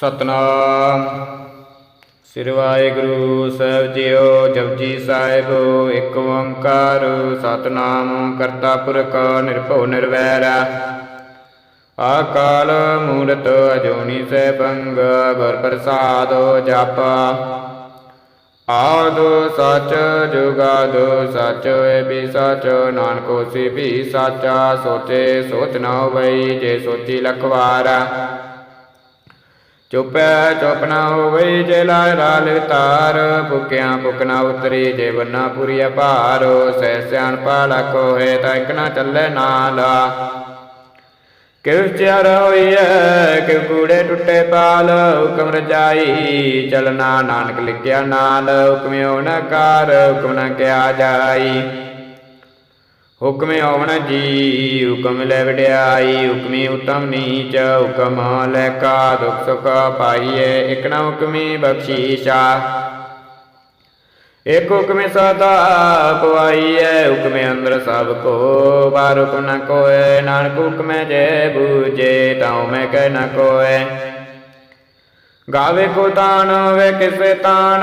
ਸਤਨਾਮ। ਸ੍ਰੀ ਵਾਹਿਗੁਰੂ ਸਾਹਿਬ ਜੀਓ ਜਪਜੀ ਸਾਹਿਬ, ਇੱਕ ਓੰਕਾਰ, ਸਤਨਾਮ ਕਰਤਾ ਪੁਰਖ ਨਿਰਭਉ ਨਿਰਵੈਰ। ਆਕਾਲ ਮੂਰਤ ਅਜੂਨੀ ਸੈਭੰਗ, ਗੁਰ ਪ੍ਰਸਾਦ ਜਪ। ਆਦ ਸਚ ਜੁਗਾਦ ਸਚ ਏ ਵੀ ਸਚ, ਨਾਨਕੋ ਹੋਸੀ ਵੀ ਸਾਚਾ, ਸੋਚੇ ਸੋਚ ਨਾ ਹੋਵਈ ਜੇ ਸੋਚੀ ਲਖਵਾਰਾ। ਚੁਪੈ ਚੁਪ ਨਾ ਹੋਵਈ ਜੇ ਲਾਇ ਰਾਲ ਤਾਰ ਭੁਕਿਆ ਭੁਕ ਨਾ ਉਤਰੀ ਜੇ ਬੰਨਾ ਪੁਰੀਆ ਭਾਰ ਸਹਿ ਸਿਆਣ ਪਾਲਾ ਕੋਹੇ ਤਾਂ ਇਕ ਨਾ ਚੱਲੇ ਨਾਲਾ। ਕਿਉ ਚਰ ਹੋਈਐ, ਕਿਉ ਕੂੜੇ ਟੁੱਟੇ ਪਾਲ, ਹੁਕਮ ਰਜਾਈ ਚਲਨਾ ਨਾਨਕ ਲਿਖਿਆ ਨਾਲ ਹੁਕਮਿਓ ਨਾ ਕਾਰ, ਹੁਕਮ ਨ ਕਿਆ ਜਾਈ। ਹੁਕਮ ਆਵਣ ਜੀ, ਹੁਕਮ ਲੈ ਵਡਿਆਈ, ਹੁਕਮੀ ਉਤਮ ਨੀਚ, ਹੁਕਮ ਲੈ ਕਾ ਦੁਖ ਸੁਖ ਪਾਈਏ ਇਕ ਨਾ ਹੁਕਮੀ ਬਖਸ਼ੀਸ਼ਾ। ਇਕ ਹੁਕਮੇ ਸਦਾ ਪਵਾਈਐ, ਹੁਕਮੇ ਅੰਦਰ ਸਭ ਕੋ ਬਾਰ ਹੁਕਮ ਨ ਕੋਏ ਨਾਨਕ ਹੁਕਮੇ ਜੇ ਬੂਝੇ ਤਾਉ ਮੈਂ ਕਹਿ ਨ ਕੋਏ ਗਾਵੇ ਕੋ ਤਾਣ ਵੇ ਕਿਸੇ ਤਾਣ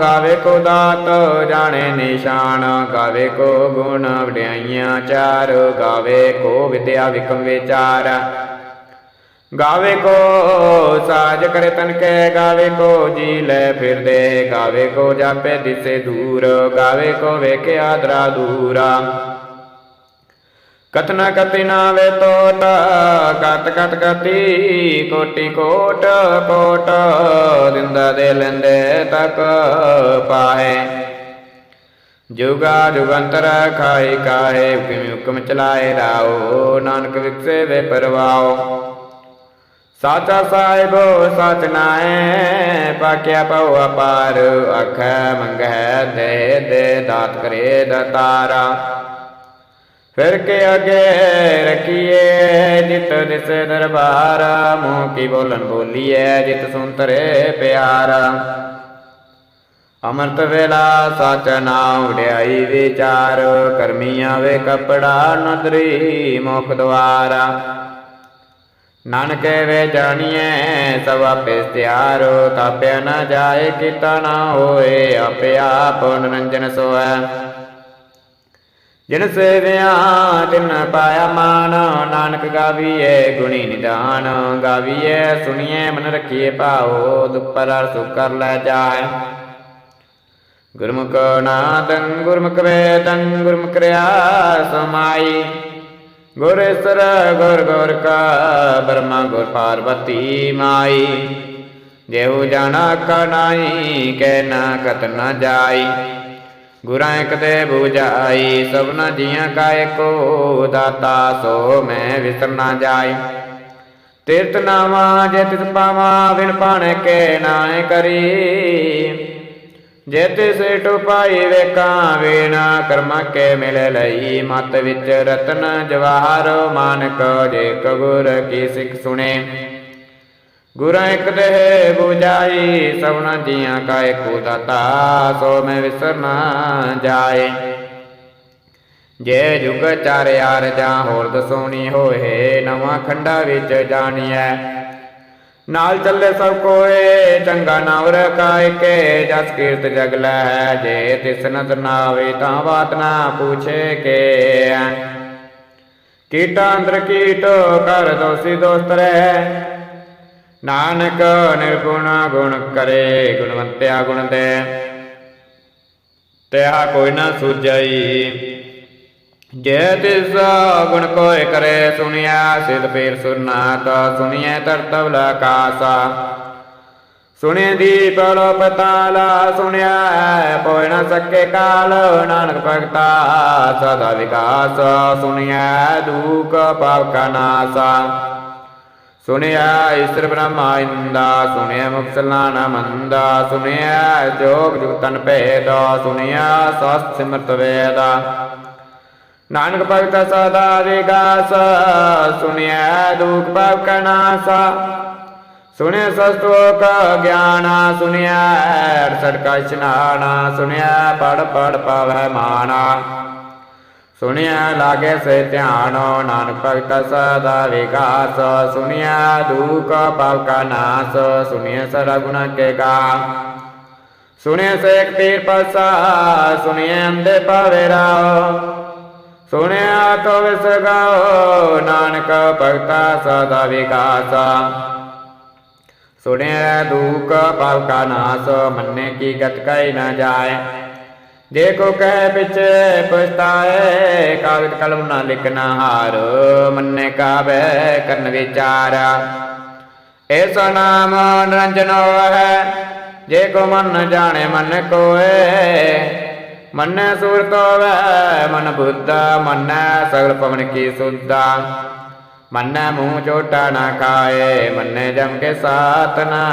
ਗਾਵੇ ਕੋ ਦਾਤ, ਜਾਣੇ ਨਿਸ਼ਾਨ। ਗਾਵੇ ਕੋ ਗੁਣ, ਵਡਿਆਈਆਂ ਚਾਰ। ਗਾਵੇ ਕੋ ਵਿਦਿਆ ਵਿਕਮ ਵਿਚਾਰ। ਗਾਵੇ ਕੋ ਸਾਜ ਕਰੇ ਤਨ ਕੇ। ਗਾਵੇ ਕੋ ਜੀ ਲੈ ਫਿਰਦੇ। ਗਾਵੇ ਕੋ ਜਾਪੇ ਦਿਸੇ ਦੂਰ। ਗਾਵੇ ਕੋ ਵੇਖਿਆ ਦਰਾ ਦੂਰਾ। ਕਤਨਾ ਕਤੀ ਨਾਵੇ ਤੋਟ, ਕਤ ਕਤ ਕਤੀ ਕੋਟੀ ਕੋਟ ਕੋਟ ਦਿੰਦਾ ਦੇ ਲੈਂਦੇ ਤੱਕ ਪਾਏ ਜੁਗਾ ਜੁਗੰਤਰ ਖਾਏ ਕਾਏ ਹੁਕਮ ਹੁਕਮ ਚਲਾਏ ਰਾਓ, ਨਾਨਕ ਵਿਕਸੇ ਵੇ ਪਰਵਾਓ। ਸਾਚਾ ਸਾਹਿਬ, ਸਚ ਨਾਏ ਪਾਕਿਆ ਪਉ ਅਪਾਰ ਅਖੈ ਮੰਗੈ ਦੇ ਦੇ ਦਾਤ ਕਰੇ ਦਤਾਰਾ। ਫਿਰ ਕੇ ਅਗੇ ਰਖੀਏ ਜਿਤ ਦਿਸ ਦਰਬਾਰ, ਮੂੰਹ ਕੀ ਬੋਲਨ ਬੋਲੀਏ ਜਿਤ ਸੁੰਤਰੇ ਪਿਆਰਾ। ਅਮਰਤ ਵੇਲਾ ਸਚ ਨਾਮ ਵਡਿਆਈ ਵਿਚਾਰ, ਕਰਮੀ ਆਵੇ ਕਪੜਾ ਨਦਰੀ ਮੁਖ ਦਵਾਰਾ। ਨਾਨਕੇ ਵੇ ਜਾਣੀਐ ਸਭ ਆਪੇ ਤਿਆਰ, ਤਾਪਿਆ ਨਾ ਜਾਏ ਕੀਤਾ ਨਾ ਹੋਏ, ਆਪੇ ਆਪ ਨਿਰੰਜਨ ਸੋਐ ਜਿਨ ਸੇਵਿਆ ਤਿਨ ਪਾਇਆ ਮਾਨ, ਨਾਨਕ ਗਾਵੀਏ ਗੁਣੀ ਨਿਦਾਨ ਗਾਵੀਏ ਸੁਣੀਏ ਮਨ ਰਖੀਏ ਭਾਉ ਦੁਪਰ ਸੁਖ ਕਰ ਲੈ ਜਾਏ ਗੁਰਮੁਖ ਨਾਦੰ, ਗੁਰਮੁਖ ਵੇਦੰ, ਗੁਰਮੁਖ ਰਿਆ ਸਮਾਈ। ਗੁਰ ਗੁਰ ਗੁਰ ਕਾ ਬਰਮਾ ਗੁਰ ਪਾਰਵਤੀ ਮਾਈ। ਜਿਹੂ ਜਾਣਾ ਕਨਾਈ ਕਹਿ ਨਾ ਕਤ ਨਾ ਜਾਈ। ਗੁਰਾਂ ਇਕ ਦੇ 부ਜਾਈ ਸਭਨਾ ਜੀਆਂ ਕਾ ਏਕੋ ਦਾਤਾ, ਸੋ ਮੈਂ ਵਿਸਰ ਨਾ ਜਾਈ। ਤੀਰਤ ਨਾਵਾ ਜੇ ਤਿਸ ਪਾਵਾ, ਬਿਨ ਪਾਣੇ ਕੇ ਨਾਏ ਕਰੀ। ਜੇ ਤਿਸ ਟੁਪਾਈ ਵੇਕਾਂ ਵੇਣਾ ਕਰਮਾ ਕੇ ਮਿਲ ਲਈ। ਮਤ ਵਿੱਚ ਰਤਨ ਜਵਾਹਰ, ਮਾਨਕ ਜੇ ਕਬੂਰ ਕੀ ਸਿੱਖ ਸੁਣੇ। ਗੁਰਾਂ ਇੱਕ ਦੇਹ 부ਜਾਈ ਸਭਨਾ ਜੀਆਂ ਕਾ ਏਕੋ ਦਾਤਾ ਸੋ ਮੈਂ ਵਿਸਰ ਜਾਏ। ਜੇ ਜੁਗ ਚਾਰਿਆਰ ਜਾਂ ਹੋਰ ਦਸੋਣੀ ਹੋਏ, ਨਵਾਂ ਖੰਡਾ ਵਿੱਚ ਜਾਣੀਐ। ਨਾਲ ਚੱਲੇ ਸਭ ਕੋਏ, ਚੰਗਾ ਨਾਵ ਰਕਾਇ ਕੇ, ਜਸ ਕੀਰਤ ਜਗ ਲੈ, ਜੇ ਤਿਸ ਨਦਰ ਨਾਵੇ ਤਾਂ ਬਾਤ ਨਾ ਪੁੱਛੇ ਕੇ। ਕੀਟਾ ਅੰਦਰ ਕੀਟ ਕਰ ਦੋਸੀ ਦੋਸਤ ਰਹਿ ਨਾਨਕ ਨਿਰਗੁਣ ਗੁਣ ਕਰੇ, ਗੁਣਵੰਤਿਆ ਗੁਣ ਦੇ। ਤਿਆ ਕੋਈ ਨਾ ਸੁਝਈ, ਜੇ ਤਿਸ ਗੁਣ ਕੋਇ ਕਰੇ ਸੁਨਿਆ ਸਿਧ ਪੀਰ ਸੁਰਨਾਥ ਸੁਨਿਐ ਤਰਤਵ ਲਕਾਸਾ ਸੁਣੇ ਦੀ ਪਲੋ ਪਤਾਲਾ ਸੁਣਿਆ ਪੋਇ ਨਾ ਸਕੇ ਕਾਲ, ਨਾਨਕ ਭਗਤਾ ਸਦਾ ਵਿਕਾਸ। ਸੁਣਿਆ ਦੂਖ ਪਾਪ ਕਾ ਨਾਸਾ। ਸੁਣਿਆ ਈਸ਼ਰ ਬ੍ਰਹਮਾ ਇੰਦਾ ਸੁਣਿਆ ਮੁਕਸਲਾਨਾ ਮੰਦਾ ਸੁਣਿਆ ਜੋਗ ਜੁਗਤਨ ਭੇਦ ਸੁਣਿਆ ਸਸ ਸਿਮਰਤ ਵੇਦਾ। ਨਾਨਕ ਭਗਤ ਸਦਾ ਵਿਗਾਸ ਸੁਣਿਆ ਦੁਖ ਪਾਪ ਕਾ ਨਾਸਾ। ਸੁਣਿਆ ਸਸਤੋਕ ਗਿਆਨਾ ਸੁਣਿਆ ਅਰਸਠ ਕਾ ਇਸ਼ਨਾਨ ਸੁਣਿਆ ਪੜ ਪੜ ਪਾਵੈ ਮਾਨਾ। ਸੁਣਿਆ ਲਾਗੇ ਸੇ ਧਿਆਨੋ ਨਾਨਕ ਭਗਤ ਸਦਾ ਵਿਕਾਸ ਸੁਣਿਆ ਦੁਖ ਪਾਪ ਕਾ ਨਾਸ ਸੁਣਿਆ ਸਦਾ ਗੁਣ ਕੇ ਗਾ ਸੁਣਿਆ ਸੇਖ ਪੀਰ ਪਸਾ ਸੁਣਿਆ ਅੰਦੇ ਪਾਵੇ ਰਾਓ ਸੁਣਿਆ ਤੋ ਵਿਸ ਗਾਓ ਨਾਨਕ ਭਗਤਾ ਸਦਾ ਵਿਕਾਸ ਸੁਣਿਆ ਦੁਖ ਪਾਪ ਕਾ ਨਾਸ ਮੰਨੇ ਕੀ ਗਤ ਕੈ ਨ ਜਾਏ ਜੇ ਕੋ ਕਹਿ ਪਿਛੇ ਪਛਤਾਏ, ਕਾਗਜ਼ ਕਲਮ ਨਾ ਲਿਖਣਾ ਹਾਰ, ਮੰਨੇ ਕਾਬੈ ਕਰਨ ਵਿਚਾਰ। ਐਸਾ ਨਾਮ ਨਿਰੰਜਨੋ ਹੈ ਜੇ ਕੋ ਮਨ ਜਾਣੇ ਮਨ ਕੋਏ, ਮੰਨੈ ਸੂਰਤ ਹੋਵੈ, ਮਨ ਬੁੱਧ, ਮੰਨੈ ਸਗਲ ਪਵਨ ਕੀ ਸੁਧਾ। ਮੰਨੈ ਮੂੰਹ ਚੋਟਾ ਨਾ ਖਾਏ, ਮੰਨੈ ਜਮ ਕੇ ਸਾਥ ਨਾ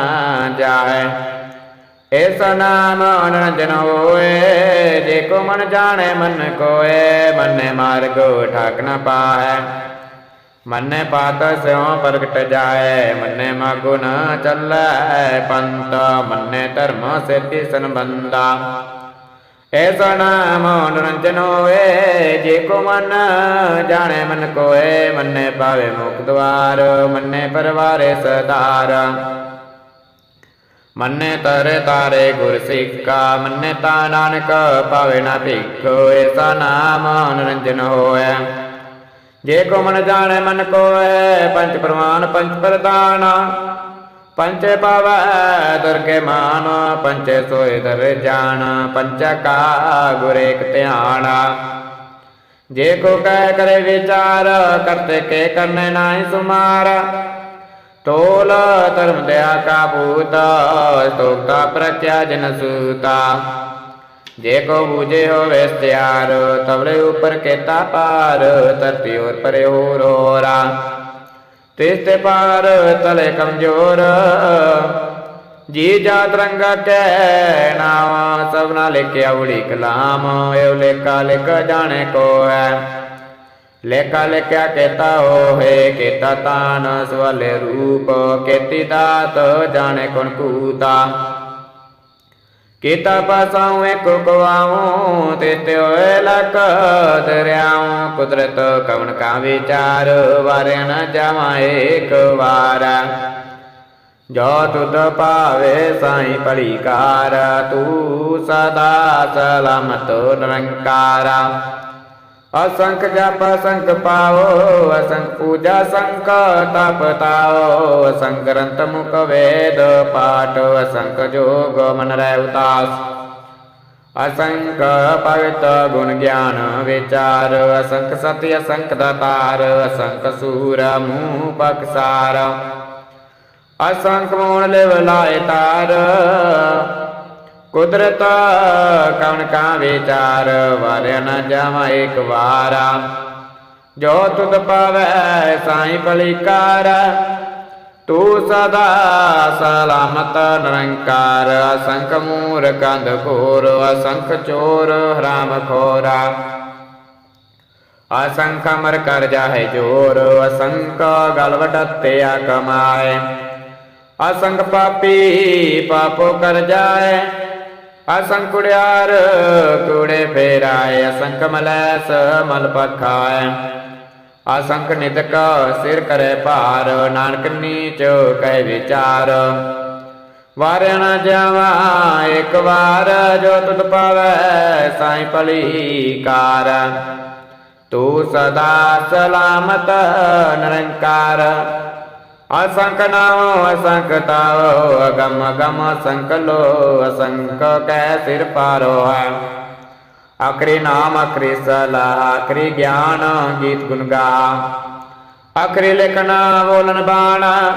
ਜਾਏ। ਇਸ ਨਾਮ ਨਿਰੰਜਨ ਹੋਏ ਜੇ ਜਾਣੇ, ਮਨ ਕੋਏ, ਮੰਨੇ ਮਾਰਗੋ ਠਾਕ ਨ ਪਾਹੈ। ਮੰਨੇ ਪਾਤ ਸਿਉ ਪ੍ਰਗਟ ਜਾਏ, ਮੰਨੇ ਮਾਗੁ ਨ ਚੱਲੈ ਪੰਤ, ਮੰਨੇ ਧਰਮ ਸੇਤੀ ਸੰਬੰਧਾ। ਐਸਾ ਨਾਮ ਨਿਰੰਜਨ ਹੋਏ ਜੇ ਕੋ ਮਨ ਜਾਣੇ, ਮਨ ਕੋਏ, ਮੰਨੇ ਪਾਵੇ ਮੁਖ ਦਵਾਰ ਮੰਨੇ ਪਰਵਾਰੇ ਸਦਾਰ ਮੰਨੇ ਤਰੇ ਤਾਰੇ ਗੁਰ ਸਿੱਖਾ ਮੰਨੇ ਤਾ ਨਾਨਕ ਪਾਵੇ ਨਾ ਭਿਖ ਐਸਾ ਨਾਮ ਨਿਰੰਜਨ ਹੋਏ ਜੇ ਕੋ ਮਨ ਜਾਣੇ ਮਨ ਕੋਏ ਪੰਚ ਪ੍ਰਮਾਨ ਪੰਚ ਪ੍ਰਦਾਨ। ਪੰਚੇ ਪਾਵੈ ਦੁਰਗੇ ਮਾਨ ਪੰਚੇ ਸੋਏ ਦਰ ਜਾਣ ਪੰਚ ਕਾ ਗੁਰ ਧਿਆਨ। ਜੇ ਕੋ ਕਹਿ ਕਰੇ ਵਿਚਾਰ, ਕਰਤੇ ਕੇ ਕਰਨੇ ਨਾਹੀ ਸੁਮਾਰ। ਤੋਲ ਧਰਮ ਦਇਆ ਕਾ ਭੂਤ ਸਤੋਕਤਾ ਪ੍ਰਚਾ ਜਨ ਸੂਤਾ। ਜੇ ਕੋ ਬੂਝੇ ਹੋਵੇ ਸਤਿਆਰ ਤਵਲੇ ਉਪਰ ਕੇਤਾ ਪਾਰ ਧਰਤੀ ਔਰ ਪਰੇ ਹੋਰ ਹੋਰਾ। ਤਿਸ ਤੇ ਪਾਰ ਤਲੇ ਕਮਜੋਰ, ਜੀ ਜਾ ਰੰਗਾ ਕੈ ਨਾਮ ਸਭਨਾ ਲਿਖਿਆ ਉੜੀ ਕਲਾਮ, ਇਹ ਲੇਖਾ ਲਿਖ ਜਾਣੇ ਕੋ ਹੈ। ਲੇਖਾ ਲਿਖਿਆ ਕੇਤਾ ਹੋਏ ਕੇਤਾ ਤਾਨ ਸਵਾਲੇ ਰੂਪ, ਕੇਤੀ ਦਾਤ ਜਾਣੇ ਕੋਣ ਕੂਤਾ ਕੀਤਾ ਪਾਸਾਉ ਇੱਕ ਕਵਾਉ, ਤੇ ਹੋਏ ਲਕ ਦਰਿਆਉ, ਕੁਦਰਤ ਕਵਨ ਕਾ ਵਿਚਾਰ ਵਾਰੇ ਨ ਜਾਵਾਂ ਏਕ ਵਾਰ। ਜੋ ਤੁਧ ਪਾਵੇ ਸਾਈ ਭਲੀ ਕਾਰ ਤੂੰ ਸਦਾ ਸਲਾਮਤ ਨਿਰੰਕਾਰਾ। ਅਸੰਖ ਜਪ ਅਸੰਖ ਪਾਓ ਅਸੰਖ ਪੂਜਾ ਸੰਖ ਤਪ ਤਾਓ ਅਸੰਖ ਗ੍ਰੰਥ ਮੁਖ ਵੇਦ ਪਾਠ ਅਸੰਖ ਜੋਗ ਮਨ ਰਹਿ ਉਦਾਸ ਅਸੰਖ ਭਗਤ ਗੁਣ ਗਿਆਨ ਵਿਚਾਰ ਅਸੰਖ ਸਤਿ ਅਸੰਖ ਦਾਤਾਰ ਅਸੰਖ ਸੂਰ ਮੂਹ ਬਖਸਾਰ ਅਸੰਖ ਮੋਣ ਲਿਵ ਲਾਏ ਤਾਰ ਕੁਦਰਤ ਕਵਨ ਕਾ ਵਿਚਾਰ ਵਾਰਿਆ ਨ ਜਾਵਾ ਇੱਕ ਵਾਰਾ। ਜੋ ਤੁਧ ਪਾਵੈ ਸਾਈ ਭਲੀਕਾਰ ਤੂੰ ਸਦਾ ਸਲਾਮਤ ਨਿਰੰਕਾਰ। ਅਸੰਖ ਮੂਰ ਕੰਧ ਘੋਰ, ਅਸੰਖ ਚੋਰ ਹਰਾਮ ਖੋਰਾ। ਅਸੰਖ ਅਮਰ ਕਰ ਜਾਹੇ ਜੋਰ, ਅਸੰਖ ਗਲ ਵਟਤਿਆ ਕਮਾਏ। ਅਸੰਖ ਪਾਪੀ ਪਾਪੋ ਕਰ ਜਾਏ ਅਸੰਖ ਕੁੜਿਆਰ, ਕੂੜੇ ਫੇਰਾਏ, ਅਸੰਖ ਮਲੈਸ ਮਲ ਪਖਾਏ। ਅਸੰਖ ਨਿਤਕ ਸਿਰ ਕਰੇ ਭਾਰ, ਨਾਨਕ ਨੀਚ ਕਹਿ ਵਿਚਾਰ। ਵਾਰਿਆ ਨ ਜਾਵਾ, ਇੱਕ ਵਾਰ ਜੋ ਤੁਧ ਪਾਵੈ, ਸਾਈ ਭਲੀ ਕਾਰ ਤੂੰ ਸਦਾ ਸਲਾਮਤ, ਨਿਰੰਕਾਰ। ਅਸੰਖ ਨਾਮ ਅਸੰਖ ਤਾਉ ਅਗਮ ਅਗਮ ਅਸੰਖ ਲੋ ਅਸੰਖ ਕੈ ਸਿਰ ਪਾਰੋ ਹੈ ਆਖਰੀ ਨਾਮ ਆਖਰੀ ਸਲਾਹ ਆਖਰੀ ਗਿਆਨ ਗੀਤ ਗੁਣ ਗਾ। ਆਖਰੀ ਲਿਖਣਾ ਬੋਲਨ ਬਾਣਾ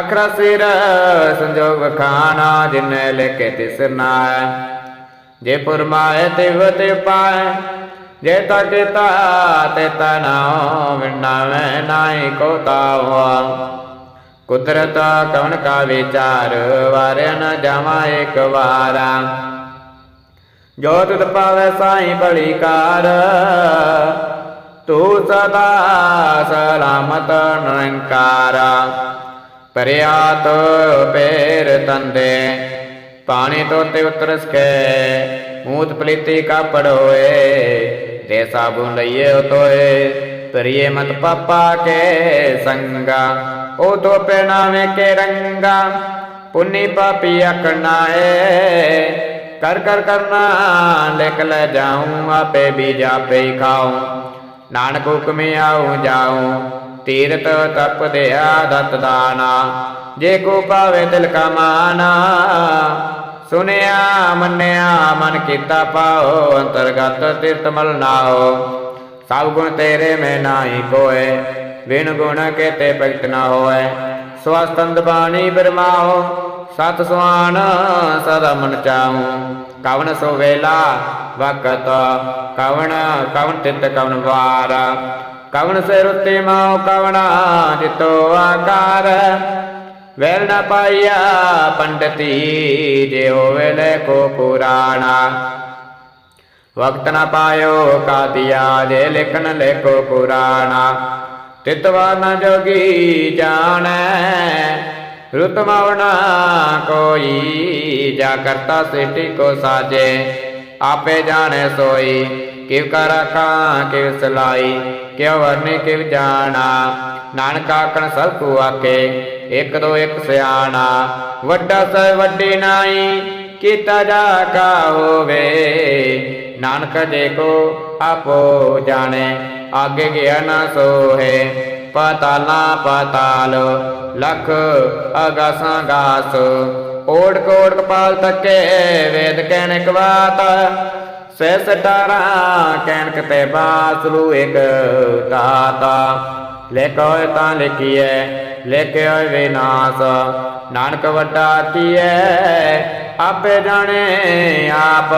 ਅਖਰਾ ਸਿਰ ਸੰਜੋਗ ਵਖਾਣਾ ਜਿਨੇ ਲਿਖੇ ਤਿਸ ਨਾਇ। ਜੇ ਪੁਰਮਾਏ ਤਿਵ ਤੇ ਪਾਏ ਜੇ ਤਾ ਕੀਤਾ ਤੇ ਤਾ ਨਾਉ ਵਿਣਾਵੇਂ ਨਾਹੀ ਕੋ ਤਾਵਾ। ਕੁਦਰਤ ਕਵਨ ਕਾ ਵਿਚਾਰ, ਵਾਰਿਆ ਨ ਜਾਵਾ ਇੱਕ ਵਾਰਾ। ਜੋ ਤੁਧ ਪਾਵੈ ਸਾਈ ਭਲੀ ਕਾਰ ਤੂੰ ਸਦਾ ਸਲਾਮਤ ਨਿਰੰਕਾਰਾ। ਪਰਿਆ ਪੇਰ ਤੰਦੇ, ਪਾਣੀ ਤੋਤੇ ਉਤਰ ਸਕੈ, ਮੂਤ ਪਲੀਤੀ ਕਾਪੜ ਹੋਏ ਤੇ ਸਾਬੂ ਲਈਏ ਤੋਏ ਤਰੀਏ ਮਤ ਪਾਪਾ ਕੇ ਸੰਗਾ। ਉਹ ਤੋ ਨਾਵੇਂ ਕੇ ਰੰਗਾ, ਪੁੰਨੀ ਪਾਪੀ ਆਕਣਾ ਏ। ਕਰ ਕਰ, ਕਰਨਾ, ਲਿਖ ਲੈ ਜਾਉਂ ਆਪੇ ਵੀ ਜਾਪੇ ਖਾਉ ਨਾਨਕ ਹੁਕਮੇ ਆਉ ਜਾਉ ਤੀਰਤ ਤਪ ਦਿਆ ਦਤ ਦਾਨਾ ਜੇ ਕੋ ਪਾਵੇ ਦਿਲ ਕਾ ਮਾਨਾ, ਸੁਨਿਆ, ਮੰਨਿਆ, ਮਨ ਕੀਤਾ ਪਾਓ ਅੰਤਰਗਤ ਤੀਰਤ ਮਲ ਨਾਓ ਸਭ ਗੁਣ ਤੇਰੇ ਮੈਂ ਨਾਹੀ ਕੋਏ। ਵਿਣ ਗੁਣ ਕੇਤੇ ਭਗਤ ਨਾ ਹੋਏ ਸਵਸਤੰਦ ਬਾਣੀ ਬਰਮਾਓ, ਸਤ ਸੁਆਨ ਸਦਾ ਮਨ ਚਾਹੂ ਕਵਨ ਸੋ ਵੇਲਾ, ਵਕਤ ਕਵਨ ਕਵਨ ਤਿਤ ਕਵਨ ਵਾਰ। ਕਵਨ ਸੇ ਰੁੱਤੀ ਮਾਉ ਕਵਨਾ ਜਿਤੋ ਆਕਾਰ। ਵੈਲ ਨਾ ਪਾਈਆ ਪੰਡਤੀ, ਜੇ ਹੋਵੇ ਲੈ ਕੋ ਪੁਰਾਣਾ। ਵਕਤ ਨਾ ਪਾਇਓ ਕਾਦੀਆ, ਜੇ ਲਿਖਣ ਲੇਖੋ ਪੁਰਾਣਾ। ਤਿਤਵਾ ਨ ਜੋਗੀ ਜਾਣੈ, ਰੁਤ ਕੋਈ ਜਾ ਕਰਤਾ ਸਿਟੀ ਕੋ ਸਾਜੇ। ਆਪੇ ਜਾਣੇ ਸੋਈ, ਕਿਵ ਕਰ ਰਾਖਾਂ ਕਿਵ ਸਲਾਈ ਕਿਵ ਵਰਨੇ, ਕਿਵ ਜਾਣਾ। ਨਾਨਕ ਆਖਣ, ਸਭ ਕੋ ਆਕੇ ਇਕ ਦੋ ਇਕ ਸਿਆਣਾ। ਵੱਡਾ ਸ ਵੱਡੀ ਨਾਈ, ਕੀਤਾ ਜਾ ਕਾ ਹੋਵੇ। ਨਾਨਕ ਜੇ ਕੋ ਆਪੋ ਜਾਣੇ। ਆਗੇ ਗਿਆ ਨਾ ਸੋਹੇ। ਪਤਾਲਾ ਪਤਾਲ, ਲਖ ਅਗਾਸਾਂ ਗਾਸ। ਓੜ ਕੋੜ ਕਪਾਲ ਤੱਕੇ ਵੇਦ ਕਹਿਣ ਬਾਤ ਸੈ ਸਟਾਰਾ ਕਹਿਣ ਕਤੇ ਬਾਸਰੂ ਇੱਕ ਤਾਤਾ ਲਿਖੋਏ ਤਾਂ ਲਿਖੀਐ ਲਿਖਿਓ ਵਿਨਾਸ਼। ਨਾਨਕ ਵੱਡਾ ਕੀਐ, ਆਪੇ ਜਾਣੇ ਆਪ।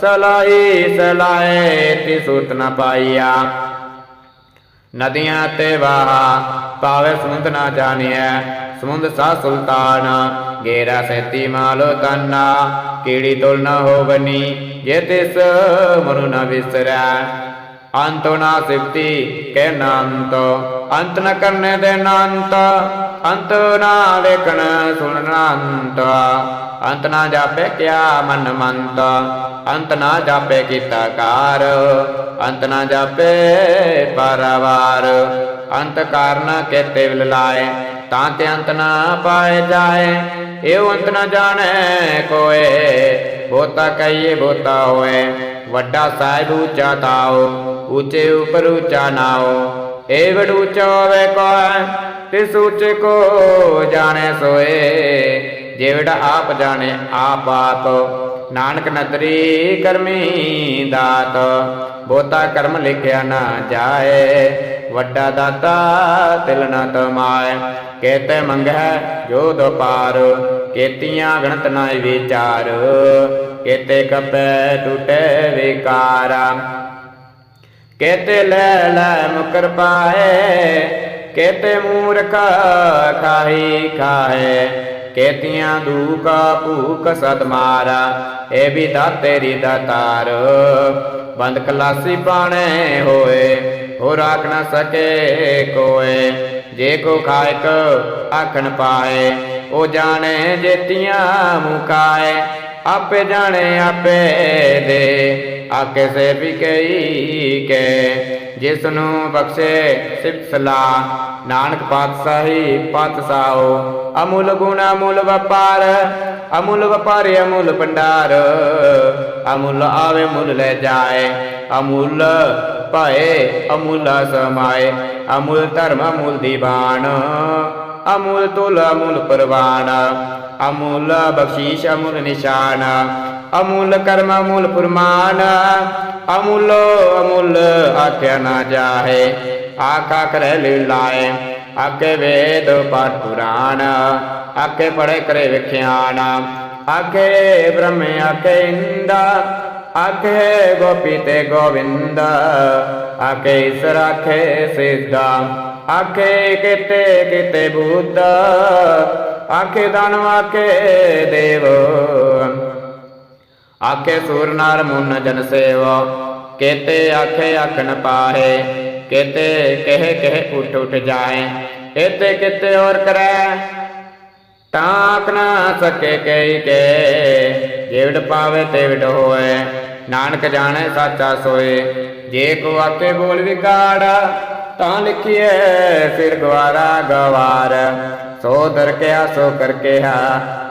ਸਲਾਈ ਸਲਾਏ ਤੀ ਸੁਤ ਨ ਪਾਈਆ। ਨਦੀਆਂ ਤੇ ਵਾਹ, ਪਾਵੇ ਸਮੁੰਦ ਨਾ ਜਾਣਿਐ, ਸਮੁੰਦ ਸਾ ਸੁਲਤਾਨ ਗੇਰਾ ਸੈਤੀ ਮਾਲੋ ਤੰਨਾ, ਕੀੜੀ ਤੁਲ ਨ ਹੋਵਨੀ ਜੇ ਤਿਸ ਮਨੁ ਨ ਵਿਸਰੈ। ਅੰਤ ਨਾ ਸਿਫਤੀ, ਕਹਿ ਨਾੰਤ ਅੰਤ ਨ ਕਰਨੇ ਦੇ ਨਾੰਤ ਅੰਤ ਨਾ ਵੇਖਣ ਸੁਣਨਾ ਅੰਤ ਅੰਤ ਨਾ ਜਾਪੇ ਕਿਆ ਮਨ ਮੰਤ। ਅੰਤ ਨਾ ਜਾਪੇ ਕੀਤਾ ਕਾਰ। ਅੰਤ ਨਾ ਜਾਪੇ ਪਰਵਾਰ। ਅੰਤ ਕਾਰਨ ਕੇਤੇ ਵਿਲ ਲਾਏ, ਤਾਂ ਤੇ ਅੰਤ ਨਾ ਪਾਏ ਜਾਏ। ਇਹ ਅੰਤ ਨਾ ਜਾਣੈ ਕੋਏ ਬੋਤਾ ਕਹੀਏ ਬੋਤਾ ਹੋਏ। ਵੱਡਾ ਸਾਹਿਬ ਉੱਚਾ ਤਾਓ ਉੱਚੇ ਉਪਰ ਉੱਚਾ ਨਾਓ। ਏ ਵਡ ਉੱਚਾ ਹੋਵੇ ਤਿਸ ਉੱਚੇ ਕੋ ਜਾਣੇ ਸੋਏ ਜਿਹੜਾ ਆਪ ਜਾਣੇ ਆਪ ਆਪ ਨਾਨਕ ਨਦਰੀ ਕਰਮੀ ਦਾਤ ਬੋਤਾ ਕਰਮ ਲਿਖਿਆ ਨਾ ਜਾਏ। ਵੱਡਾ ਦਾਤਾ ਤਿਲ ਨਾ ਤਮਾਏ, ਕੇਤੇ ਮੰਗੈ ਜੋ ਦੋ ਕੇਤੀਆਂ ਗਣਤ ਨਾ ਵਿਚਾਰ, ਕੇਤੇ ਕਪੈ ਟੁਟੇ ਵਿਕਾਰਾ। ਕੇਤੇ ਲੈ ਲੈ ਮੁਕਰ ਪਾਏ ਕੇਤੇ ਮੂਰਖ ਖਾਹੀ ਖਾਏ ਕੇਤੀਆਂ ਦੂਕਾ ਭੂਕ ਸਦ ਮਾਰਾ, ਏ ਵੀ ਦਾਤੇਰੀ ਦਾਤਾਰ ਬੰਦ ਕਲਾਸੀ ਬਾਣੇ ਹੋਏ ਹੋ ਰਾਖ ਨਾ ਸਕੇ ਕੋਏ, ਜੇ ਕੋ ਖਾਇਕ ਆਖਣ ਪਾਏ ਉਹ ਜਾਣੇ ਜੇਤੀਆਂ ਮੁਕਾਏ ਆਪੇ ਜਾਣੇ ਆਪੇ ਦੇ ਆਕੇ ਸੇ ਵੀ ਕਈ ਕੇ ਜਿਸ ਨੂੰ ਬਖਸ਼ੇ ਸਿਫਤ ਨਾਨਕ ਪਾਤਸ਼ਾਹੀ ਪਾਤਸ਼ਾਹੋ, ਅਮੁੱਲ ਗੁਣ, ਅਮੁੱਲ ਵਪਾਰ ਅਮੁੱਲ ਵਪਾਰ, ਅਮੁੱਲ ਭੰਡਾਰ, ਅਮੁੱਲ ਆਵੇ ਮੁੱਲ ਲੈ ਜਾਏ, ਅਮੁੱਲ ਪਾਏ ਅਮੁੱਲ ਸਮਾਏ ਅਮੁੱਲ ਧਰਮ, ਅਮੁੱਲ ਦੀਵਾਨ, ਅਮੁੱਲ ਤੁਲ, ਅਮੁੱਲ ਪਰਵਾਨ, ਅਮੁੱਲ ਬਖਸ਼ੀਸ਼, ਅਮੁੱਲ ਨਿਸ਼ਾਨ ਅਮੁੱਲ ਕਰਮ ਅਮੁੱਲ ਫੁਰਮਾਨ। ਅਮੁੱਲ ਅਮੁੱਲ ਆਖਿਆ ਨਾ ਜਾਹੇ। ਆਖਾ ਕਰੇ ਲੀਲਾਏ ਆਕੇ ਵੇਦ ਪਾਠ ਪੁਰਾਣ। ਆਕੇ ਪੜੇ ਕਰੇ ਵਿਖਿਆਨ। ਆਕੇ ਬ੍ਰਹਮ ਆਕੇ ਇੰਦਾ। ਆਖੇ ਗੋਪੀ ਤੇ ਗੋਵਿੰਦ। ਆਖੇ ਈਸ਼ਰ, ਆਖੇ ਸਿੱਧਾ ਆਖੇ ਕਿਤੇ ਕਿਤੇ ਬੁੱਧ। ਆਖੇ ਦਾਨਵ ਆਕੇ ਦੇਵ। ਆਖੇ ਸੂਰ ਨਾਰ ਮੁਨ ਜਨ ਸੇਵਾ। ਕੇਤੇ ਆਖੇ ਆਖਣ ਪਾਹੇ, ਕੇਤੇ ਕਹੇ ਕਹੇ ਉਠ ਉਠ ਜਾਏ ਇਤੇ ਕਿਤੇ ਔਰ ਕਰੈ ਤਾਕ ਨਾ ਸਕੇ ਕਈ ਕੇ। ਜਿਵੜ ਪਾਵੇ ਤੇ ਹੋਏ, ਨਾਨਕ ਜਾਣੇ ਸਾਚਾ ਸੋਏ। ਜੇ ਕੋ ਆਕੇ ਬੋਲ ਵਿਗਾੜ, ਤਾਂ ਲਿਖੀਏ ਫਿਰ ਗਵਾਰਾ ਗਵਾਰ। ਸੋ ਦਰ ਕਿਆ ਸੋ ਕਰ ਕਿਹਾ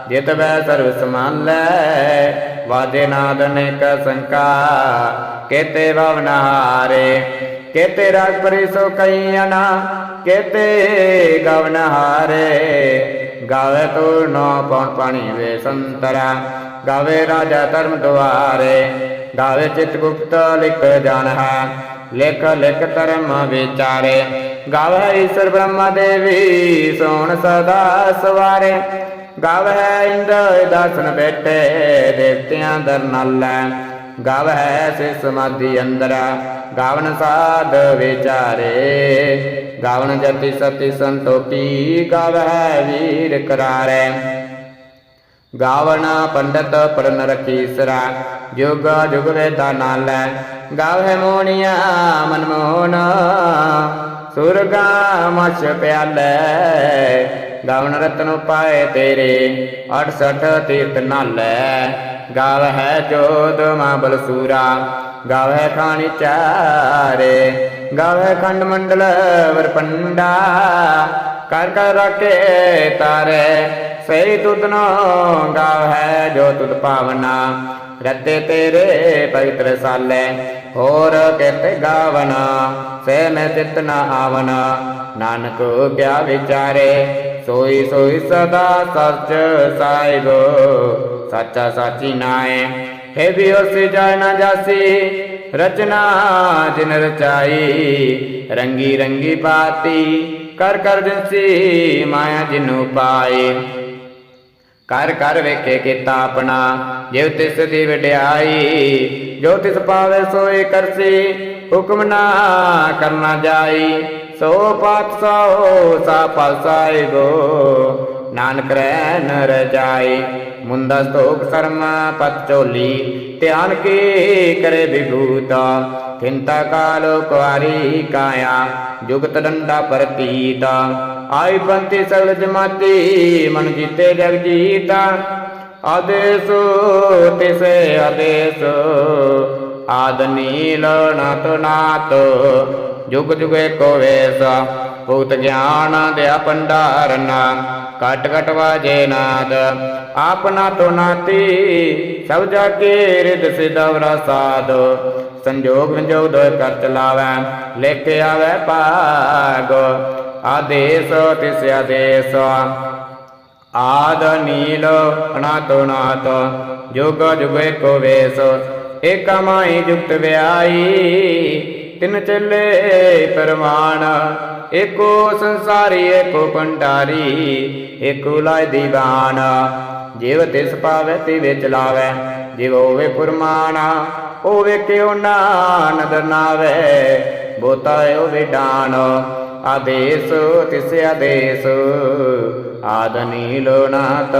ਜਿਤ ਬੈ ਸਰਬ ਸਮਾਨ ਲੈ। ਵਾਦੇ ਨਾਦ ਅਨੇਕ ਸੰਕਾ, ਕੇਤੇ ਭਵਨ ਹਾਰੇ। ਕੇਤੇ ਰਾਗ ਪਰੀ ਸੋ ਕਈਆਨਾ ਕੇਤੇ ਗਵਨ ਹਾਰੇ। ਗਾਵੇ ਤੋ ਨੋ ਪਉ ਪਾਣੀ ਵੇ ਸੰਤਰਾ, ਗਾਵੇ ਰਾਜਾ ਧਰਮ ਦੁਆਰੇ। ਗਾਵੇ ਚਿਤ ਗੁਪਤ ਲਿਖ ਜਾਣ ਹੈ ਲਿਖ ਲਿਖ ਧਰਮ ਵਿਚਾਰੇ। ਗਾਵੇ ਈਸ਼ਰ ਬ੍ਰਹਮਾ ਦੇਵੀ, ਸੋਣ ਸਦਾ ਸਵਾਰੇ। ਗਾਵੇ ਇੰਦਰ ਦਾਸਨ ਬੈਠੇ, ਦੇਵਤਿਆਂ ਦਰ ਨਾਲੈ। ਗਾਵੇ ਸੇ ਸਮਾਧੀ ਅੰਦਰ, ਗਾਵਨ ਸਾਧ ਵਿਚਾਰੇ। ਗਾਵਨ ਜਤੀ ਸਤੀ ਸੰਤੋਪੀ ਗਾਵੇ ਵੀਰ ਕਰਾਰੇ। ਗਾਵਨ ਪੰਡਤ ਪੜਨ ਰਖੀ ਸਰਾ ਜੁਗ ਜੁਗ ਵੇਦਾ ਨਾਲੈ। ਗਾਵੇ ਮੋਣੀਆ ਮਨਮੋਹਨ ਸੁਰਗਾ ਮਛ ਪਿਆਲੇ ਗਾਵਣ ਰਤਨ ਪਾਏ ਤੇਰੇ 68 ਤੀਰਥ ਨਾਲੈ। ਗਾਵ ਹੈ ਜੋਦ ਮਾ ਬਲਸੂਰਾ ਗਾਵੇ ਖਾਣੀ ਚਾਰੇ। ਗਾਵੇ ਖੰਡ ਮੰਡਲ ਵਰਪੰਡਾ ਕਰ ਕਰ ਰਕੇ ਤਾਰੇ, ਸਹੀ ਤੁਧਨੋ ਗਾਵੇ ਜੋ ਤੁਧ ਪਾਵਨਾ ਰੱਤੇ ਤੇਰੇ ਪਵਿੱਤਰ ਸਾਲੇ, ਹੋਰ ਕਿਤੇ ਗਾਵਨਾ, ਸੇ ਮੈਂ ਚਿਤ ਨ ਆਵਨਾ। ਨਾਨਕ ਕਿਆ ਵਿਚਾਰੇ, ਸੋਈ ਸੋਈ ਸਦਾ ਸੱਚ ਸਾਹਿਬੋ। ਸਾਚਾ ਸਾਚੀ ਨਾਏ, ਹੈ ਵੀ ਉਸ ਜਾਇ ਨਾ ਜਾਸੀ। ਰਚਨਾ ਜਿਨ ਰਚਾਈ, ਰੰਗੀ ਰੰਗੀ ਬਾਤੀ ਕਰ ਕਰ ਦਿਸੀ ਮਾਇਆ ਜਿਨੂ ਪਾਏ। ਕਰ ਕਰ ਵੇਖੇ ਕੀਤਾ ਆਪਣਾ ਜਿਵ ਤਿਸ ਦੀ ਵਡਿਆਈ, ਜੋ ਤਿਸ ਪਾਵੇ ਸੋਏ ਕਰਸੀ, ਹੁਕਮ ਨਾ ਕਰਨਾ ਜਾਈ। ਸੋ ਪਾਤ ਸੋ, ਸਾ ਪਾਸਾਇਗੋ ਨਾਨਕ ਰਹਿ ਨ ਰਜਾਈ ਮੁੰਦਾ ਸਤੋਖ ਸਰਮ ਪਤ ਚੋਲੀ ਧਿਆਨ ਕੀ ਕਰੇ ਵਿਭੂਤਾ? ਥਿੰਤਾ ਕਾਲੋ ਕੁਆਰੀ ਕਾਇਆ, ਜੁਗਤ ਡੰਡਾ ਪ੍ਰਤੀਤਾ। ਆਈ ਬੰਤੀ ਸਗਲ ਜਮਾਤੀ, ਮਨ ਜੀਤੇ ਜਗ ਜੀਤਾ। ਆਦੇਸ, ਤਿਸੇ ਆਦੇਸ, ਆਦ ਨੀਲ ਨਾਤ ਨਾਤ ਜੁਗ ਜੁਗ ਏਕੋ ਵੇਸ। ਭੂਤ ਗਿਆਨ ਦਿਆ ਪੰਡਾਰਨਾ ਕਟ ਕਟ ਵਾਜੇ ਨਾਦ। ਆਪਨਾ ਤੋ ਨਾਤੀ, ਸਭ ਜਾ ਕੇ ਰਿਦ ਸਿਦਵਰਾ ਸਾਧ। ਸੰਜੋਗ ਵਿਜੋਗ ਦੋਇ ਕਰ ਚਲਾਵੈ ਲਿਖ ਆਵੈ ਭਾਗ। ਆਦੇਸ ਤਿਸ ਆਦੇਸ। ਆਦ ਨੀਲ ਅਨਾਤੋ ਨਾਤ, ਜੁਗ ਜੁਗ ਏਕੋ ਵੇਸ। ਏਕ ਮਾਈ ਜੁਗਤ ਵਿਆਈ ਤਿਨ ਚੱਲੇ ਪਰਮਾਨ ਏਕੋ ਸੰਸਾਰੀ ਏਕੋ ਪੰਡਾਰੀ ਏਕੋ ਲਾਇ ਦੀਵਾਨ। ਜਿਵ ਤਿਸ ਪਾਵੇ ਤੇ ਵਿੱਚ ਲਾਵੇ ਜਿਵ ਹੋਵੇ ਪੁਰਮਾਨਾ ਹੋਵੇ ਕਿਉ ਨਾ ਨਦਰ ਨਾਵੇ, ਬੋਤਾ ਓ ਵਿਡਾਨ ਆਦੇਸ, ਤਿਸ ਆਦੇਸ ਆਦਨੀ ਨੀਲੋ ਨਾਤ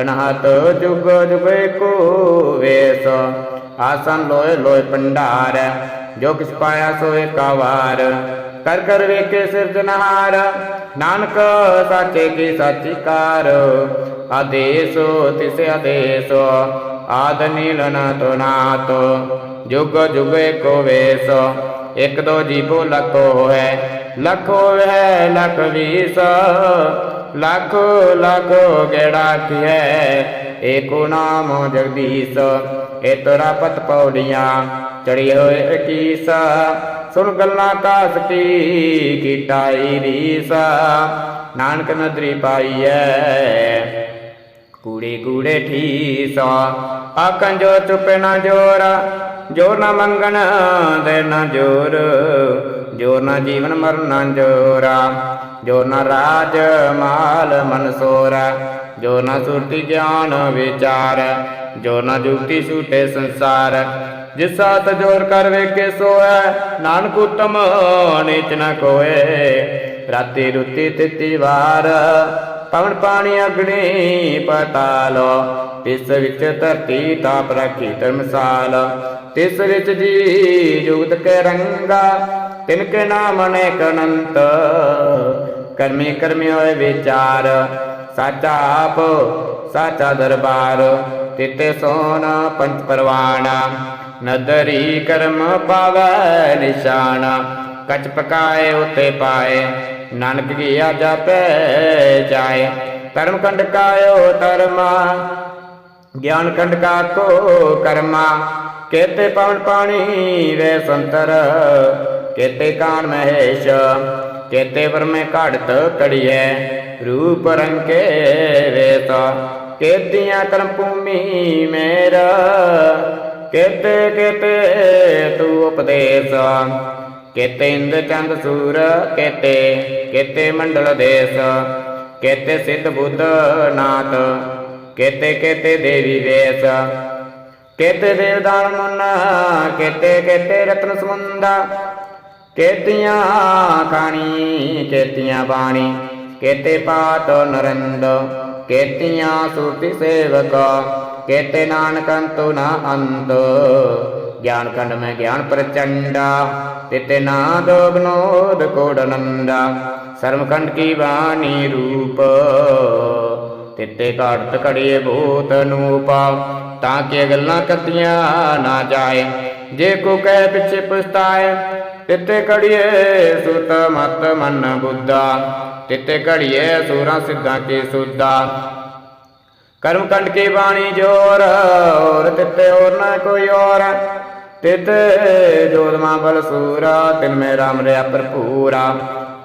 ਅਨਹਤ ਜੁਗ ਜੁਗ ਕੋ ਵੇਸ। ਆਸਨ ਲੋਏ ਲੋਏ ਪੰਡਾਰ ਜੋ ਕਿਸ ਪਾਇਆ ਸੋ ਏਕਾਵਾਰ ਕਰ ਕਰ ਵੇਖੇ ਸਿਰਜਨਹਾਰ ਨਾਨਕ ਸਾਚੇ ਕੀ ਸਾਚੀ ਕਾਰ। ਆਦੇਸ ਤਿਸ ਆਦੇਸ ਆਦ ਨੀਲ ਨਾਤ ਨਾਤ ਜੁਗ ਜੁਗ ਕੋ ਵੇਸ ਇਕ ਦੋ ਜੀਵੋ ਲਖੋ ਹੈ ਲਖੋ ਹੈ, ਲਖ ਵੀਸ ਲਖ ਲਖ ਗੇੜਾ ਕੀਐ ਏਕੋ ਨਾਮ ਜਗਦੀਸ਼। ਏ ਤੋਰਾ ਪਤ ਪੌੜੀਆਂ ਚੜੀ ਹੋਏ ਅਕੀਸ। ਸੁਣ ਗੱਲਾਂ ਕਾਸ ਕੀ ਕੀਟਾਈ ਰੀਸ। ਨਾਨਕ ਨਦਰੀ ਪਾਈਐ, ਕੂੜੇ ਕੂੜੇ ਠੀਸ। ਆਖਾਂ ਜੋ ਚੁੱਪੇ ਨਾ ਜੋਰ ਜੋਰ ਨਾ ਮੰਗਣ ਦੇ ਨਾ ਜੋਰ। ਜੋਰ ਨਾ ਜੀਵਨ ਮਰਨਾ ਜੋਰਾ ਜੋਰ ਨਾ ਰਾਜ ਮਾਲ ਮਨਸੋਰਾ ਜੋ ਨਾ ਸੁਰਤੀ ਗਿਆਨ ਵਿਚਾਰ, ਜੋ ਨਾ ਜੁਗਤੀ ਛੂਟੇ ਸੰਸਾਰ। ਜਿਸਾ ਤਜੋਰ ਕਰ ਵੇਖੇ ਸੋਐ ਨਾਨਕ ਉਤਮ ਨੀਚ ਨ ਕੋਏ। ਰਾਤੀ ਰੁੱਤੀ ਤਿੱਤੀ ਵਾਰ, ਪਵਨ ਪਾਣੀ ਅਗਣੀ ਪਤਾਲ। ਤਿਸ ਵਿੱਚ ਧਰਤੀ ਤਾਪ ਰੱਖੀ ਧਰਮਸਾਲ। ਤਿਸ ਵਿੱਚ ਜੀ ਜੁਗਤ ਕੇ ਰੰਗਾ, ਤਿਨ ਕੇ ਨਾਮ ਅਨੇਕ ਅਨੰਤ। ਕਰਮੀ ਕਰਮੀ ਹੋਏ ਵਿਚਾਰ, ਸਾਚਾ ਆਪ, ਸਾਚਾ ਦਰਬਾਰ। ਤਿਤੇ ਸੋਨਾ ਪੰਚ ਪਰਵਾਣਾ। ਨਦਰੀ ਕਰਮ ਪਾਵੈ ਨਿਸ਼ਾਨ, ਕਚ ਪਕਾਏ ਉਤੇ ਪਾਏ, ਨਾਨਕ ਕੀ ਆਜਾ ਪੈ ਜਾਏ। ਧਰਮ ਕੰਡ ਕਾਇਓ ਧਰਮਾ, ਗਿਆਨ ਕੰਡ ਕਾ ਕੋ ਕਰਮਾ। ਕੇਤੇ ਪਵਨ ਪਾਣੀ ਵੇ ਸੰਤਰ, ਕੇਤੇ ਕਾਨ ਮਹੇਸ਼, ਕੇਤੇ ਵਰਮੇ ਘੜਤ ਕੜੀਐ ਰੂਪ ਰੰਕੇ ਵੇਤਾ ਕੇਤੀਆਂ ਕਰਮ ਭੂਮੀ ਮੇਰਾ। ਕੇਤੇ ਕਿਤੇ ਤੂ ਉਪਦੇਸ, ਕੇਤੇ ਇੰਦ ਚੰਦ ਸੂਰ, ਕੇਤੇ ਕੇਤੇ ਮੰਡਲ ਦੇਸ, ਕੇਤੇ ਸਿੱਧ ਬੁੱਧ ਨਾਥ, ਕਿਤੇ ਕੇਤੇ ਦੇਵੀ ਵੇਸ, ਕੇਤੇ ਦੇਵਦਾਨ ਮੁੰਨ, ਕੇਤੇ ਕੇਤੇ ਰਤਨ ਸਮੁੰਦਾ, ਕੇਤੀਆਂ ਖਾਣੀ, ਕੇਤੀਆਂ ਬਾਣੀ, ਕੇਤੇ ਪਾਤ ਨਰਿੰਦ, ਕੇਤੀਆਂ ਸੂਤੀ ਸੇਵਕ ਕੇਤੇ ਨਾਨਕ ਅੰਤੁ ਨਾ ਅੰਤ। ਗਿਆਨ ਕੰਡ ਮੈਂ ਗਿਆਨ ਪ੍ਰਚੰਡਾ ਤਿਤੇ ਨਾ ਬਨੋਦ ਕੋੜਨੰਦਾ ਸਰਮ ਕੀ ਬਾਣੀ ਰੂਪ ਤਿਤੇ ਘਾੜਤ ਘੜੀਏ ਭੂਤ ਨੂਪਾ। ਤਾਂ ਕਿ ਗੱਲਾਂ ਕਰਦੀਆਂ ਨਾ ਜਾਏ, ਜੇ ਕੋ ਕਹਿ ਪਿੱਛੇ ਪਛਤਾਏ। ਤਿੱਤੇ ਘੜੀਏ ਸੁਤ ਮਤ ਮਨ ਬੁੱਧਾ ਤਿੱਤੇ ਘੜੀਏ ਸੂਰਾਂ ਸਿੱਧਾਂ ਕੇ ਸੁਦਾ ਕਰਮ ਕੰਡ ਕੀ ਬਾਣੀ ਜੋਰ ਔਰ ਤਿੱਤੇ ਹੋਰ ਨਾ ਕੋਈ ਔਰ। ਤਿਤ ਜੋਦਮਾ ਬਲ ਸੂਰਾ ਤਿਨ ਮੇ ਰਾਮ ਰਿਆ ਭਰਪੂਰਾ।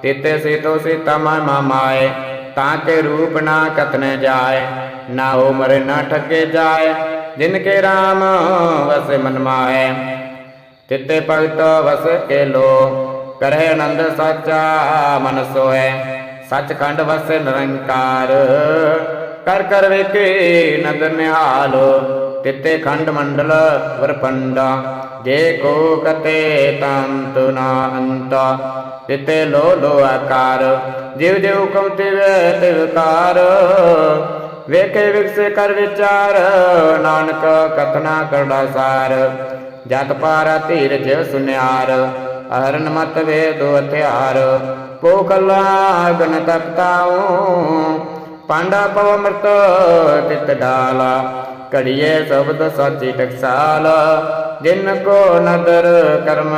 ਤਿੱਤੇ ਸੀਤੋ ਸੀਤਾ ਮਾ ਮਾਮਾਏ ਤਾਂ ਕੇ ਰੂਪ ਨਾ ਕਤਨੇ ਜਾਏ। ਨਾ ਹੋ ਮਰੇ ਨਾ ਠੱਗੇ ਜਾਏ, ਜਿਨ ਕੇ ਰਾਮ ਵਸੇ ਮਨ ਮਾਏ। ਤਿੱਤੇ ਭਗਤ ਵਸ ਕੇ ਲੋ ਕਰਹਿ ਆਨੰਦ ਸਾਚਾ ਮਨ ਸੋਏ ਸੱਚਖੰਡ ਵਸੇ ਨਿਰੰਕਾਰ। ਕਰ ਕਰ ਵੇਖੇ ਨਦਰ ਨਿਹਾਲ, ਤਿੱਤੇ ਖੰਡ ਮੰਡਲ ਵਰਪੰਡਾ, ਜੇ ਕੋ ਕਤੇ ਤੰਤ ਨਾ ਅੰਤ, ਤਿੱਤੇ ਲੋ ਲੋ ਆਕਾਰ ਜਿਵ ਜਿਵ ਕਉ ਤਿਵੈ ਤਿਵਕਾਰ ਵੇਖੇ ਵਿਕਸੇ ਕਰ ਵਿਚਾਰ, ਨਾਨਕ ਕਥਨਾ ਕਰਦਾ ਸਾਰ ਜਤ ਪਾਰਾ ਧੀਰ ਧੀਰਜ ਸੁਨਿਆਰ ਹਰਨ ਮਤ ਵੇਦੋ ਹਥਿਆਰ ਪੋਖਲਾ ਗਨ ਤਪਤਾਉ ਪਾਂਡਾ ਪਵ ਮਰਤ ਤਿਤ ਡਾਲਾ। ਕੜੀਏ ਸ਼ਬਦ ਸਾਚੀ ਟਕਸਾਲ, ਜਿਨ ਕੋ ਨਦਰ ਕਰਮ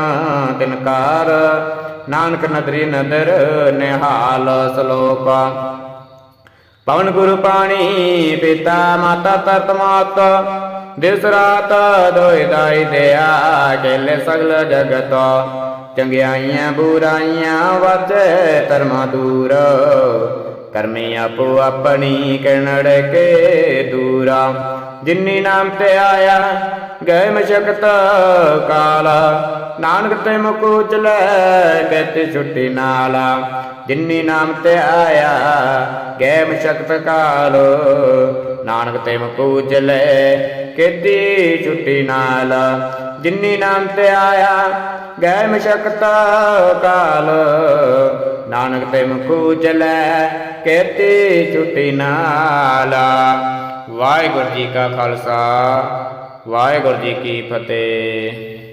ਤਿਨਕਾਰ। ਨਾਨਕ ਨਦਰੀ ਨਦਰ ਨਿਹਾਲ ਸ਼ਲੋਕ। ਪਵਨ ਗੁਰੂ ਪਾਣੀ ਪਿਤਾ, ਮਾਤਾ ਤਰਤ ਮਾਤ। ਦਿਸ ਰਾਤ ਦੋਇ ਦਾਈ ਦਿਆ ਕੇਲੇ ਸਗਲ ਜਗਤ। ਚੰਗਿਆਈਆਂ ਬੁਰਾਈਆਂ ਵਾਜੇ ਧਰਮਾ ਦੂਰ। ਕਰਮੀ ਆਪੋ ਆਪਣੀ ਕਿਣੜ ਕੇ ਦੂਰਾ। ਜਿਨੀ ਨਾਮ ਤੇ ਆਇਆ, ਗਏ ਮਸ਼ਕਤ ਕਾਲ। ਨਾਨਕ ਤੇ ਮੁਕੂ ਚਲੇ ਕਹਤੇ ਛੁੱਟੀ ਨਾਲਾ। ਜਿਨੀ ਨਾਮ ਤੇ ਆਇਆ, ਗਏ ਮਸ਼ਕਤ ਕਾਲ। ਨਾਨਕ ਤੇ ਮੁਕੂ ਚਲੇ ਕਹਤੀ ਛੁੱਟੀ ਨਾਲਾ। ਜਿਨੀ ਨਾਮ ਤੇ ਆਇਆ, ਗਏ ਮਸ਼ਕਤ ਕਾਲ। ਨਾਨਕ ਤੇ ਮੁਕੂ ਚਲੇ ਕਹਤੀ ਛੁੱਟੀ ਨਾਲ। ਵਾਹਿਗੁਰੂ ਜੀ ਕਾ ਖਾਲਸਾ, ਵਾਹਿਗੁਰੂ ਜੀ ਕੀ ਫਤਿਹ।